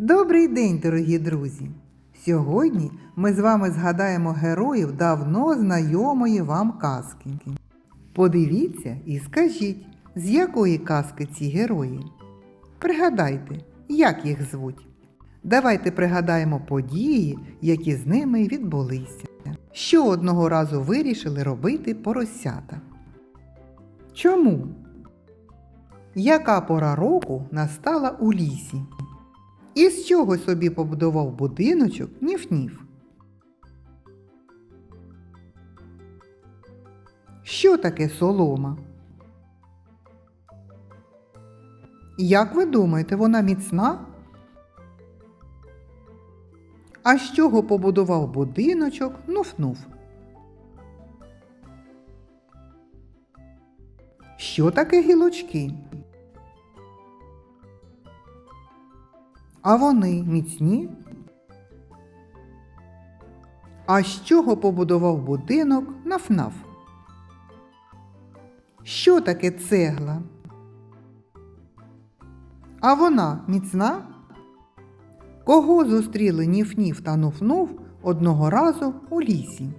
Добрий день, дорогі друзі! Сьогодні ми з вами згадаємо героїв давно знайомої вам казки. Подивіться і скажіть, з якої казки ці герої? Пригадайте, як їх звуть. Давайте пригадаємо події, які з ними відбулися. Що одного разу вирішили робити поросята? Чому? Яка пора року настала у лісі? І з чого собі побудував будиночок Ніф-Ніф? Що таке солома? Як ви думаєте, вона міцна? А з чого побудував будиночок Нуф-Нуф? Що таке гілочки? А вони міцні? А з чого побудував будинок Наф-Наф? Що таке цегла? А вона міцна? Кого зустріли Ніф-Ніф та Нуф-Нуф одного разу у лісі?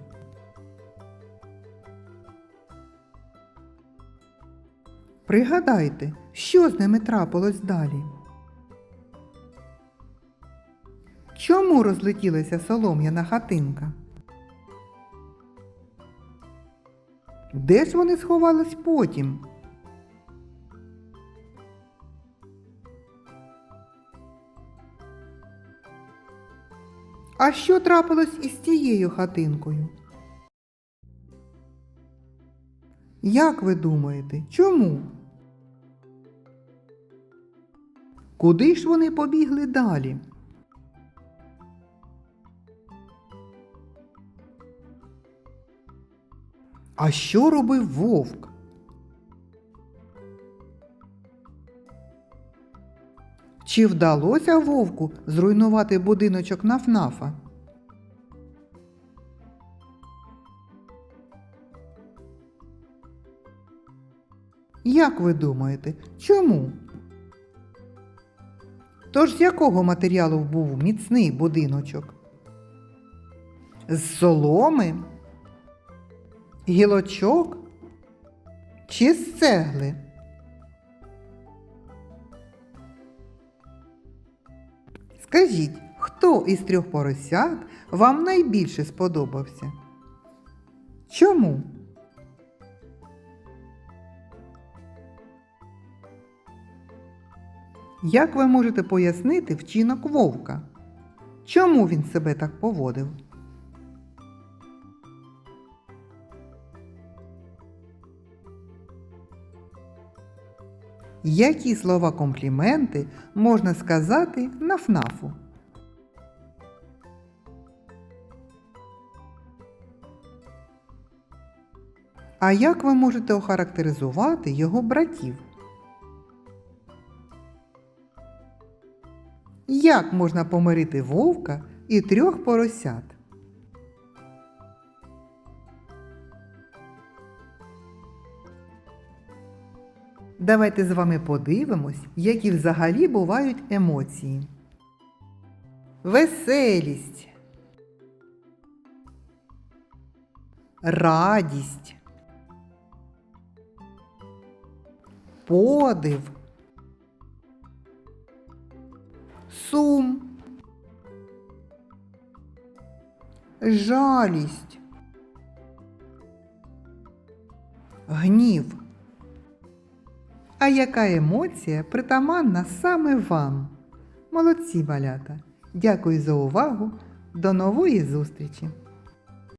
Пригадайте, що з ними трапилось далі? Чому розлетілася солом'яна хатинка? Де ж вони сховались потім? А що трапилось із тією хатинкою? Як ви думаєте, чому? Куди ж вони побігли далі? А що робив вовк? Чи вдалося вовку зруйнувати будиночок Нафнафа? Як ви думаєте, чому? Тож з якого матеріалу був міцний будиночок? З соломи? Гілочок чи з цегли? Скажіть, хто із трьох поросят вам найбільше сподобався? Чому? Як ви можете пояснити вчинок вовка? Чому він себе так поводив? Які слова компліменти можна сказати на ФНАФу? А як ви можете охарактеризувати його братів? Як можна помирити вовка і трьох поросят? Давайте з вами подивимось, які взагалі бувають емоції. Веселість, радість, подив, сум, жалість, гнів. А яка емоція притаманна саме вам? Молодці малята! Дякую за увагу! До нової зустрічі!